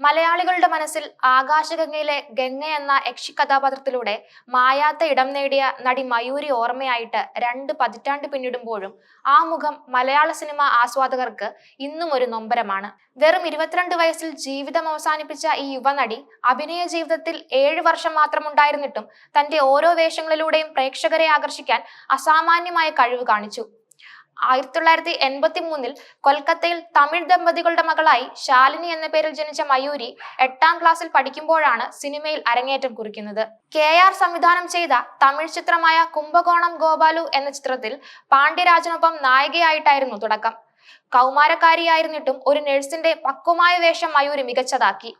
മലയാളികളുടെ മനസ്സിൽ ആകാശഗംഗയിലെ ഗംഗ എന്ന യക്ഷി കഥാപാത്രത്തിലൂടെ മായാത്ത ഇടം നേടിയ നടി മയൂരി ഓർമ്മയായിട്ട് രണ്ട് പതിറ്റാണ്ട് പിന്നിടുമ്പോഴും ആ മുഖം മലയാള സിനിമ ആസ്വാദകർക്ക് ഇന്നും ഒരു നൊമ്പരമാണ്. വെറും ഇരുപത്തിരണ്ട് വയസ്സിൽ ജീവിതം അവസാനിപ്പിച്ച ഈ യുവനടി അഭിനയ ജീവിതത്തിൽ ഏഴ് വർഷം മാത്രം ഉണ്ടായിരുന്നിട്ടും തന്റെ ഓരോ വേഷങ്ങളിലൂടെയും പ്രേക്ഷകരെ ആകർഷിക്കാൻ അസാമാന്യമായ കഴിവ് കാണിച്ചു. ആയിരത്തി തൊള്ളായിരത്തി എൺപത്തി മൂന്നിൽ കൊൽക്കത്തയിൽ തമിഴ് ദമ്പതികളുടെ മകളായി ശാലിനി എന്ന പേരിൽ ജനിച്ച മയൂരി എട്ടാം ക്ലാസ്സിൽ പഠിക്കുമ്പോഴാണ് സിനിമയിൽ അരങ്ങേറ്റം കുറിക്കുന്നത്. കെ ആർ സംവിധാനം ചെയ്ത തമിഴ് ചിത്രമായ കുംഭകോണം ഗോപാലു എന്ന ചിത്രത്തിൽ പാണ്ഡ്യരാജനൊപ്പം നായികയായിട്ടായിരുന്നു തുടക്കം. കൗമാരക്കാരിയായിരുന്നിട്ടും ഒരു നഴ്സിന്റെ പക്വമായ വേഷം മയൂരി മികച്ചതാക്കി.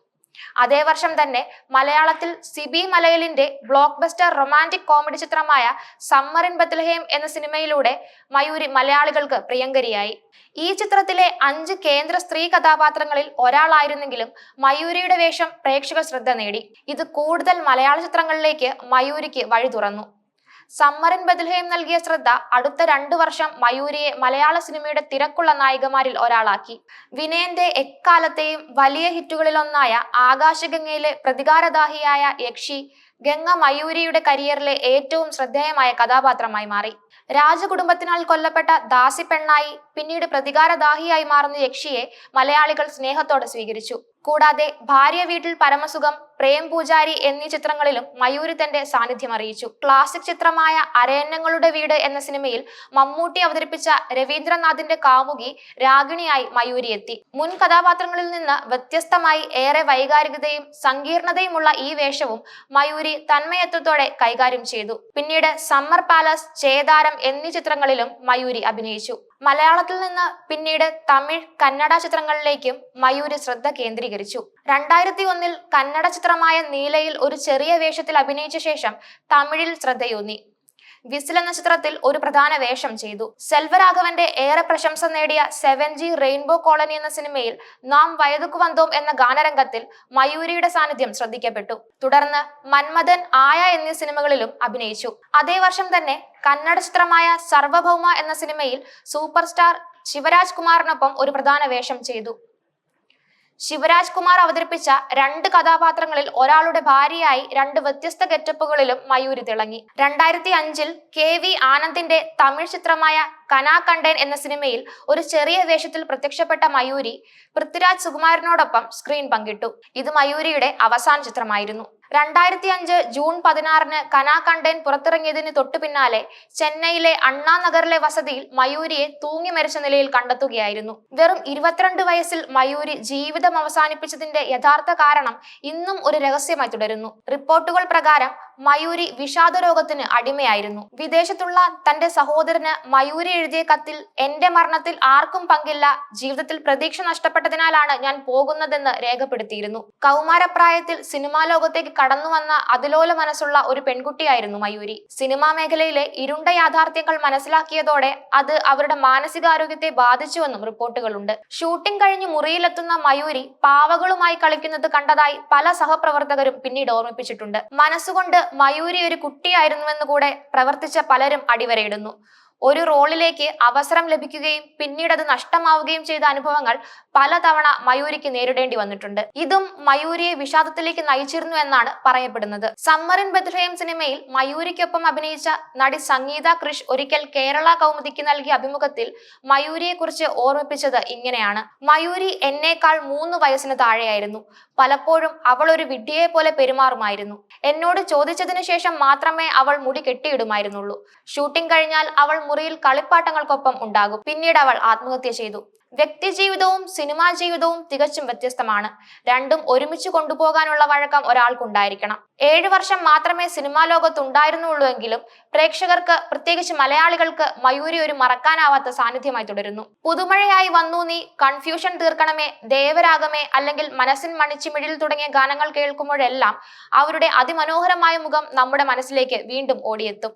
അതേ വർഷം തന്നെ മലയാളത്തിൽ സിബി മലയലിന്റെ ബ്ലോക്ക് ബസ്റ്റർ റൊമാന്റിക് കോമഡി ചിത്രമായ സമ്മർ ഇൻ ബത്ലഹേം എന്ന സിനിമയിലൂടെ മയൂരി മലയാളികൾക്ക് പ്രിയങ്കരിയായി. ഈ ചിത്രത്തിലെ അഞ്ച് കേന്ദ്ര സ്ത്രീ കഥാപാത്രങ്ങളിൽ ഒരാളായിരുന്നെങ്കിലും മയൂരിയുടെ വേഷം പ്രേക്ഷക ശ്രദ്ധ നേടി. ഇത് കൂടുതൽ മലയാള ചിത്രങ്ങളിലേക്ക് മയൂരിക്ക് വഴി തുറന്നു. സമ്മറിൻ ബദൽഹേം നൽകിയ ശ്രദ്ധ അടുത്ത രണ്ടു വർഷം മയൂരിയെ മലയാള സിനിമയുടെ തിരക്കുള്ള നായികമാരിൽ ഒരാളാക്കി. വിനയന്റെ എക്കാലത്തെയും വലിയ ഹിറ്റുകളിലൊന്നായ ആകാശഗംഗയിലെ പ്രതികാരദാഹിയായ യക്ഷി ഗംഗ മയൂരിയുടെ കരിയറിലെ ഏറ്റവും ശ്രദ്ധേയമായ കഥാപാത്രമായി മാറി. രാജകുടുംബത്തിനാൽ കൊല്ലപ്പെട്ട ദാസി പെണ്ണായി പിന്നീട് പ്രതികാരദാഹിയായി മാറുന്ന യക്ഷിയെ മലയാളികൾ സ്നേഹത്തോടെ സ്വീകരിച്ചു. കൂടാതെ ഭാര്യ വീട്ടിൽ പരമസുഖം പ്രേം പൂജാരി എന്നീ ചിത്രങ്ങളിലും മയൂരി തന്റെ സാന്നിധ്യം അറിയിച്ചു. ക്ലാസിക് ചിത്രമായ അരയന്നങ്ങളുടെ വീട് എന്ന സിനിമയിൽ മമ്മൂട്ടി അവതരിപ്പിച്ച രവീന്ദ്രനാഥിന്റെ കാമുകി രാഗിണിയായി മയൂരി എത്തി. മുൻ കഥാപാത്രങ്ങളിൽ നിന്ന് വ്യത്യസ്തമായി ഏറെ വൈകാരികതയും സങ്കീർണതയുമുള്ള ഈ വേഷവും മയൂരി തന്മയത്വത്തോടെ കൈകാര്യം ചെയ്തു. പിന്നീട് സമ്മർ പാലസ് ചേതാരം എന്നീ ചിത്രങ്ങളിലും മയൂരി അഭിനയിച്ചു. മലയാളത്തിൽ നിന്ന് പിന്നീട് തമിഴ് കന്നഡ ചിത്രങ്ങളിലേക്കും മയൂരി ശ്രദ്ധ കേന്ദ്രീകരിച്ചു. രണ്ടായിരത്തി ഒന്നിൽ കന്നഡ ചിത്രമായ നീലയിൽ ഒരു ചെറിയ വേഷത്തിൽ അഭിനയിച്ച ശേഷം തമിഴിൽ ശ്രദ്ധയൂന്നി വിസിൽ നക്ഷത്രത്തിൽ ഒരു പ്രധാന വേഷം ചെയ്തു. സെൽവരാഘവന്റെ ഏറെ പ്രശംസ നേടിയ സെവൻ ജി റെയിൻബോ കോളനി എന്ന സിനിമയിൽ നാം വയതുക്കു വന്തോം എന്ന ഗാനരംഗത്തിൽ മയൂരിയുടെ സാന്നിധ്യം ശ്രദ്ധിക്കപ്പെട്ടു. തുടർന്ന് മന്മഥൻ ആയ എന്നീ സിനിമകളിലും അഭിനയിച്ചു. അതേ വർഷം തന്നെ കന്നഡ ചിത്രമായ സർവഭൗമ എന്ന സിനിമയിൽ സൂപ്പർ സ്റ്റാർ ശിവരാജ് കുമാറിനൊപ്പം ഒരു പ്രധാന വേഷം ചെയ്തു. ശിവരാജ് കുമാർ അവതരിപ്പിച്ച രണ്ട് കഥാപാത്രങ്ങളിൽ ഒരാളുടെ ഭാര്യയായി രണ്ട് വ്യത്യസ്ത ഗെറ്റപ്പുകളിലും മയൂരി തിളങ്ങി. രണ്ടായിരത്തി അഞ്ചിൽ കെ വി ആനന്ദിന്റെ തമിഴ് ചിത്രമായ കനാ കണ്ടേൻ എന്ന സിനിമയിൽ ഒരു ചെറിയ വേഷത്തിൽ പ്രത്യക്ഷപ്പെട്ട മയൂരി പൃഥ്വിരാജ് സുകുമാരനോടൊപ്പം സ്ക്രീൻ പങ്കിട്ടു. ഇത് മയൂരിയുടെ അവസാന ചിത്രമായിരുന്നു. രണ്ടായിരത്തി അഞ്ച് ജൂൺ പതിനാറിന് കനാ കണ്ടെയ്ൻ പുറത്തിറങ്ങിയതിന് തൊട്ടു പിന്നാലെ ചെന്നൈയിലെ അണ്ണാ നഗറിലെ വസതിയിൽ മയൂരിയെ തൂങ്ങി മരിച്ച നിലയിൽ കണ്ടെത്തുകയായിരുന്നു. വെറും ഇരുപത്തിരണ്ട് വയസ്സിൽ മയൂരി ജീവിതം അവസാനിപ്പിച്ചതിന്റെ യഥാർത്ഥ കാരണം ഇന്നും ഒരു രഹസ്യമായി തുടരുന്നു. റിപ്പോർട്ടുകൾ പ്രകാരം മയൂരി വിഷാദ രോഗത്തിന് അടിമയായിരുന്നു. വിദേശത്തുള്ള തന്റെ സഹോദരന് മയൂരി എഴുതിയ കത്തിൽ എന്റെ മരണത്തിൽ ആർക്കും പങ്കില്ല ജീവിതത്തിൽ പ്രതീക്ഷ നഷ്ടപ്പെട്ടതിനാലാണ് ഞാൻ പോകുന്നതെന്ന് രേഖപ്പെടുത്തിയിരുന്നു. കൗമാരപ്രായത്തിൽ സിനിമാ ലോകത്തേക്ക് കടന്നു വന്ന അതിലോല മനസ്സുള്ള ഒരു പെൺകുട്ടിയായിരുന്നു മയൂരി. സിനിമാ മേഖലയിലെ ഇരുണ്ട യാഥാർത്ഥ്യങ്ങൾ മനസ്സിലാക്കിയതോടെ അത് അവരുടെ മാനസികാരോഗ്യത്തെ ബാധിച്ചുവെന്നും റിപ്പോർട്ടുകളുണ്ട്. ഷൂട്ടിംഗ് കഴിഞ്ഞ് മുറിയിലെത്തുന്ന മയൂരി പാവകളുമായി കളിക്കുന്നത് കണ്ടതായി പല സഹപ്രവർത്തകരും പിന്നീട് ഓർമ്മിപ്പിച്ചിട്ടുണ്ട്. മനസ്സുകൊണ്ട് മയൂരി ഒരു കുട്ടിയായിരുന്നുവെന്ന് കൂടെ പ്രവർത്തിച്ച പലരും അടിവരയിടുന്നു. ഒരു റോളിലേക്ക് അവസരം ലഭിക്കുകയും പിന്നീട് അത് നഷ്ടമാവുകയും ചെയ്ത അനുഭവങ്ങൾ പലതവണ മയൂരിക്ക് നേരിടേണ്ടി വന്നിട്ടുണ്ട്. ഇതും മയൂരിയെ വിഷാദത്തിലേക്ക് നയിച്ചിരുന്നു എന്നാണ് പറയപ്പെടുന്നത്. സമ്മർ ഇൻ ബത്ലഹേം സിനിമയിൽ മയൂരിക്കൊപ്പം അഭിനയിച്ച നടി സംഗീത കൃഷ് ഒരിക്കൽ കേരള കൗമുദിക്ക് നൽകിയ അഭിമുഖത്തിൽ മയൂരിയെ കുറിച്ച് ഓർമ്മിപ്പിച്ചത് ഇങ്ങനെയാണ്. മയൂരി എന്നേക്കാൾ മൂന്ന് വയസ്സിന് താഴെയായിരുന്നു. പലപ്പോഴും അവൾ ഒരു വിഡ്ഢിയെ പോലെ പെരുമാറുമായിരുന്നു. എന്നോട് ചോദിച്ചതിനു ശേഷം മാത്രമേ അവൾ മുടി കെട്ടിയിടുമായിരുന്നുള്ളൂ. ഷൂട്ടിംഗ് കഴിഞ്ഞാൽ അവൾ മുറിയിൽ കളിപ്പാട്ടങ്ങൾക്കൊപ്പം ഉണ്ടാകും. പിന്നീട് അവൾ ആത്മഹത്യ ചെയ്തു. വ്യക്തി ജീവിതവും സിനിമാ ജീവിതവും തികച്ചും വ്യത്യസ്തമാണ്. രണ്ടും ഒരുമിച്ച് കൊണ്ടുപോകാനുള്ള വഴക്കം ഒരാൾക്കുണ്ടായിരിക്കണം. ഏഴു വർഷം മാത്രമേ സിനിമാ ലോകത്ത് ഉണ്ടായിരുന്നുള്ളൂ എങ്കിലും പ്രേക്ഷകർക്ക് പ്രത്യേകിച്ച് മലയാളികൾക്ക് മയൂരി ഒരു മറക്കാനാവാത്ത സാന്നിധ്യമായി തുടരുന്നു. പുതുമഴയായി വന്നു നീ കൺഫ്യൂഷൻ തീർക്കണമേ ദേവരാഗമേ അല്ലെങ്കിൽ മനസ്സിൻ മണിച്ചിമിഴിൽ തുടങ്ങിയ ഗാനങ്ങൾ കേൾക്കുമ്പോഴെല്ലാം അവരുടെ അതിമനോഹരമായ മുഖം നമ്മുടെ മനസ്സിലേക്ക് വീണ്ടും ഓടിയെത്തും.